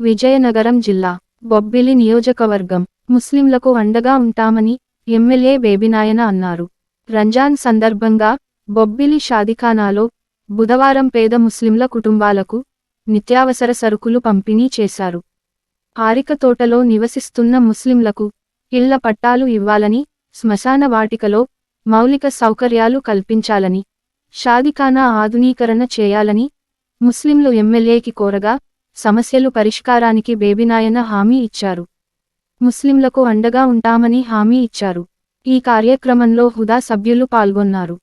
విజయనగరం జిల్లా బొబ్బిలి నియోజకవర్గం. ముస్లింలకు అండగా ఉంటామని ఎమ్మెల్యే బేబినాయన అన్నారు. రంజాన్ సందర్భంగా బొబ్బిలి షాదిఖానాలో బుధవారం పేద ముస్లింల కుటుంబాలకు నిత్యావసర సరుకులు పంపిణీ చేశారు. ఆరిక తోటలో నివసిస్తున్న ముస్లింలకు ఇళ్ళ పట్టాలు ఇవ్వాలని శ్మశాన వాటికలో మౌలిక సౌకర్యాలు కల్పించాలని షాదిఖానా ఆధునీకరణ చేయాలని ముస్లింలు ఎమ్మెల్యేకి కోరగా సమస్యలు పరిష్కారానికి బేబినాయన హామీ ఇచ్చారు. ముస్లింలకు అండగా ఉంటామని హామీ ఇచ్చారు. ఈ కార్యక్రమంలో హుదా సభ్యులు పాల్గొన్నారు.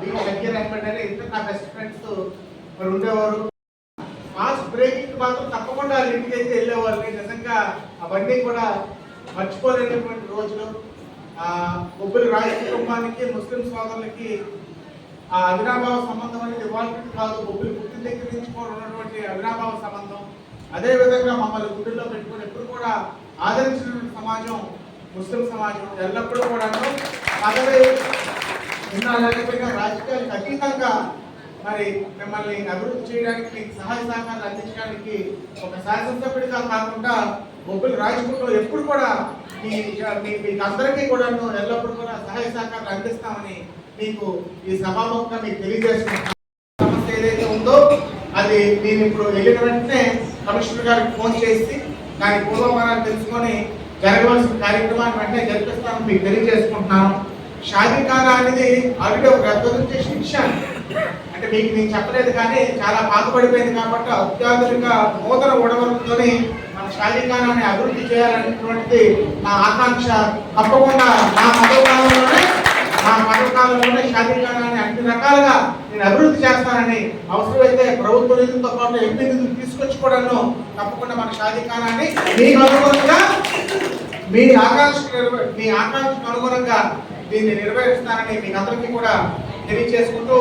వీళ్ళ ఉండేవారు ఫాస్ట్ బ్రేకింగ్ మాత్రం తప్పకుండా వాళ్ళ ఇంటికి అయితే వెళ్ళేవాళ్ళని నిజంగా అవన్నీ కూడా మర్చిపోలేనటువంటి రోజులు ఆ బొబ్బులు రాజ కుటుంబానికి ముస్లిం సోదరులకి ఆ అవినాభావ సంబంధం అనేది ఇవ్వాలంటే కాదు. బొబ్బులు పుట్టిన దగ్గర నుంచి కూడా ఉన్నటువంటి అవినాభావ సంబంధం. అదే విధంగా మమ్మల్ని గుడిలో పెట్టుకుని ఎప్పుడు కూడా ఆదరించిన సమాజం ముస్లిం సమాజం. ఎల్లప్పుడూ కూడా పదవి ఉన్నా లేకపోయినా రాజకీయాలకు అతీతంగా మరి మిమ్మల్ని అభివృద్ధి చేయడానికి మీకు సహాయ సహకారాలు అందించడానికి ఒక శాసనసభ్యుడిగా కాకుండా బొబ్బులు రాజకీయంలో ఎప్పుడు కూడా మీ మీ- మీకు అందరికీ కూడా ఎల్లప్పుడూ కూడా సహాయ సహకారాలు అందిస్తామని మీకు ఈ సభాముఖంగా మీకు తెలియజేస్తున్నాను. సమస్య ఏదైతే ఉందో అది నేను ఇప్పుడు వెళ్ళిన వెంటనే కమిషనర్ గారికి ఫోన్ చేసి దాని పూర్వపరాలు తెలుసుకొని జరగవలసిన కార్యక్రమాన్ని వెంటనే జరిపిస్తామని మీకు తెలియజేసుకుంటున్నాను. షాదీఖానా అనేది ఆల్రెడీ ఒక రెప్రజెంటేషన్ ఇచ్చాను అంటే మీకు నేను చెప్పలేదు కానీ చాలా పాతపడిపోయింది కాబట్టి అత్యాధునిక నూతన ఉడవలతోని మన షాదీఖానాన్ని అభివృద్ధి చేయాలనేటువంటిది నా ఆకాంక్ష. తప్పకుండా నా పదవకాలంలోనే నా పథకాలలోనే షాదీఖానాన్ని అన్ని రకాలుగా నేను అభివృద్ధి చేస్తానని అవసరమైతే ప్రభుత్వ నిధులతో పాటు ఎంపీ నిధులు తీసుకొచ్చి తప్పకుండా మన షాదీఖానాన్ని మీకు అనుగుణంగా మీ ఆకాంక్ష నిర్వ- మీ ఆకాంక్షకు అనుగుణంగా దీన్ని నిర్వహిస్తానని మీకు అందరికీ కూడా తెలియజేసుకుంటూ